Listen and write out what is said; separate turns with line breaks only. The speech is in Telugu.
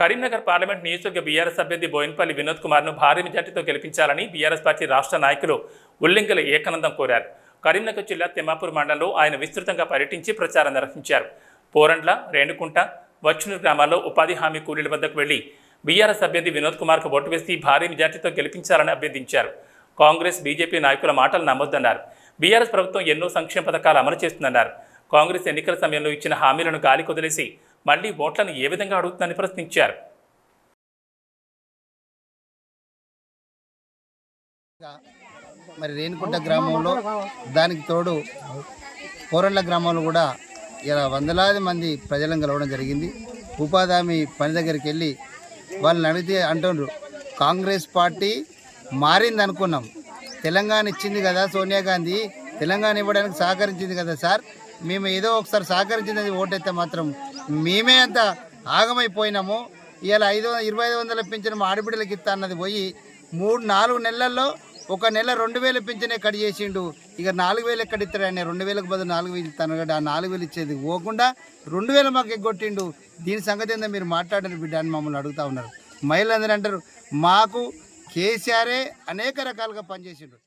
కరీంనగర్ పార్లమెంట్ నియోజకవర్గ బీఆర్ఎస్ అభ్యర్థి బోయినపల్లి వినోద్ కుమార్ను భారీ మెజార్టీతో గెలిపించాలని బీఆర్ఎస్ పార్టీ రాష్ట్ర నాయకులు ఉల్లింగల ఏకానందం కోరారు. కరీంనగర్ జిల్లా తిమ్మాపూర్ మండలంలో ఆయన విస్తృతంగా పర్యటించి ప్రచారం నిర్వహించారు. పోరండ్ల రేణుకుంట వచ్చునూరు గ్రామాల్లో ఉపాధి హామీ కూలీల వద్దకు వెళ్ళి బీఆర్ఎస్ అభ్యర్థి వినోద్ కుమార్కు ఓటు వేసి భారీ మెజార్టీతో గెలిపించాలని అభ్యర్థించారు. కాంగ్రెస్ బీజేపీ నాయకుల మాటలు నమ్మొద్దన్నారు. బీఆర్ఎస్ ప్రభుత్వం ఎన్నో సంక్షేమ పథకాలు అమలు చేస్తుందన్నారు. కాంగ్రెస్ ఎన్నికల సమయంలో ఇచ్చిన హామీలను గాలికొదిలేసి మళ్ళీ ఓట్లను ఏ విధంగా అడుగుతుందని ప్రశ్నించారు.
మరి రేణుకుంట గ్రామంలో దానికి తోడు కోరండ్ల గ్రామంలో కూడా ఇలా వందలాది మంది ప్రజలను కలవడం జరిగింది. ఉపాధి హామీ పని దగ్గరికి వెళ్ళి వాళ్ళని అడిగితే అంటుండ్రు కాంగ్రెస్ పార్టీ మారింది అనుకున్నాం. తెలంగాణ ఇచ్చింది కదా సోనియా గాంధీ తెలంగాణ ఇవ్వడానికి సహకరించింది కదా సార్. మేము ఏదో ఒకసారి సహకరించింది ఓటైతే మాత్రం మేమే అంత ఆగమైపోయినాము. ఇవాళ ఐదు ఇరవై ఐదు వందల పింఛను మా ఆడబిడ్డలకి ఇస్తా అన్నది పోయి మూడు నాలుగు నెలల్లో ఒక నెల రెండు వేలు పింఛనే కట్ చేసిండు. ఇక నాలుగు వేలు ఎక్కడ ఇస్తాడు ఆయన? రెండు వేలకు బదులు నాలుగు వేలు ఇస్తాను కదా ఆ నాలుగు వేలు ఇచ్చేది పోకుండా రెండు వేలు మాకు ఎగ్గొట్టిండు. దీని సంగతి ఏందో మీరు మాట్లాడారు బిడ్డ అని మమ్మల్ని అడుగుతా ఉన్నారు. మహిళలందరూ అంటారు మాకు కేసీఆరే అనేక రకాలుగా పనిచేసిండు.